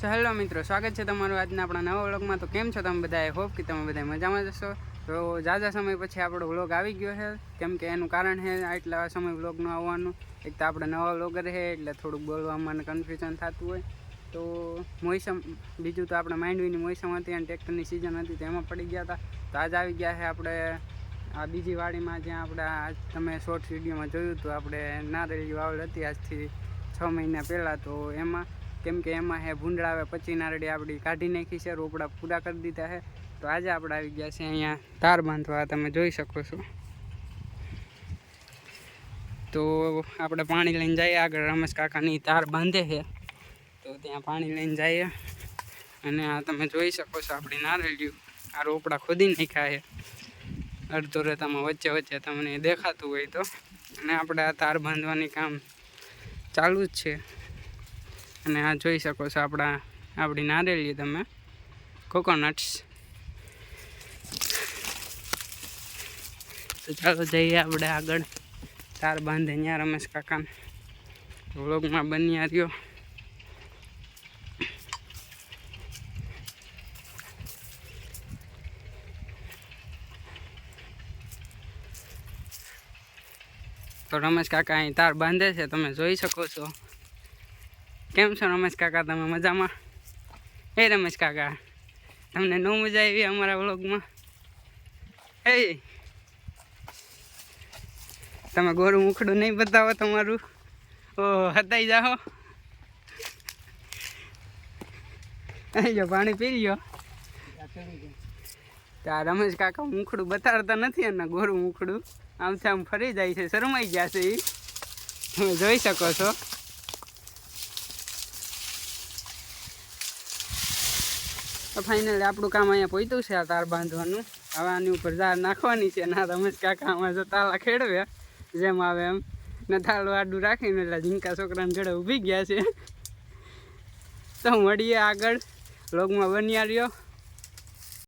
So hello મિત્રો, સ્વાગત છે તમારું આજના આપણા નવા વ્લોગમાં. તો કેમ છો તમે બધા હોપ કે તમે બધા મજામાં જશો તો ઝાઝા સમય પછી આપણો વ્લોગ આવી ગયો છે. કેમ કે એનું કારણ છે આટલા સમય વ્લોગનું આવવાનું. એક તો આપણે નવા વ્લોગર છે, એટલે થોડુંક બોલવામાં કન્ફ્યુઝન થતું હોય. તો મોસમ બીજું તો આપણે માંડવીની મોસમ હતી અને ટ્રેક્ટરની સિઝન હતી તેમાં પડી ગયા હતા. તો આજ આવી ગયા છે આપણે આ બીજી વાડીમાં, જ્યાં આપણે તમે શોર્ટ વિડીયોમાં જોયું હતું, આપણે નારેલી વાવલ હતી આજથી છ મહિના પહેલાં. તો એમાં કેમ કે એમાં હે ભૂંડળા આવે પછી નારડી આપણી કાઢી નાખી છે, રોપડા પૂરા કરી દીધા છે તો આજે આપણે આવી ગયા છે અહીંયા તાર બાંધવા, તમે જોઈ શકો છો. તો આપણે પાણી લઈને જઈએ આગળ, રમેશ કાકાની તાર બાંધે છે. તો ત્યાં પાણી લઈને જઈએ. અને આ તમે જોઈ શકો છો આપણી નારેલિયું આ રોપડા ખોદી નાખ્યા છે. અડધો રેતામાં વચ્ચે વચ્ચે તમને દેખાતું હોય તો. અને આપણે આ તાર બાંધવાની કામ ચાલુ જ છે. અને આ જોઈ શકો છો આપણા, આપણી નારેલી તમે. કોકોનટ્સ તો ચાલો જઈએ આપણે આગળ. તાર બાંધે ત્યાં રમેશ કાકા વ્લોગમાં બન્યા રહ્યો. તો રમેશ કાકા અહીં તાર બાંધે છે, તમે જોઈ શકો છો. કેમ છો રમેશ કાકા? તમે મજામાં? એ રમેશ કાકા, તમને ન મજા આવી અમારા વ્લોગમાં? એ તમે ગોરું મુખડું નહીં બતાવો તમારું? ઓ હતાઈ જાઓ. જો પાણી પી લ્યો. ત્યાં રમેશ કાકા મુખડું બતાડતા નથી અને ગોરું મુખડું. આમ આમ ફરી જાય છે, શરમાઈ ગયા છે એ તમે જોઈ શકો છો. તો ફાઇનલી આપણું કામ અહીંયા પહોંચ્યું છે આ તાર બાંધવાનું. હવે આની ઉપર ઝાડ નાખવાની છે, ના રમેશ કાકા આમાં જો તાલા ખેડવે. જેમ આવે એમ. ને થાળું આડું રાખીને એટલે ઝીંકા છોકરાને ઘડે ઊભી ગયા છે. તો મળીએ આગળ. લોગમાં બન્યા રહ્યો.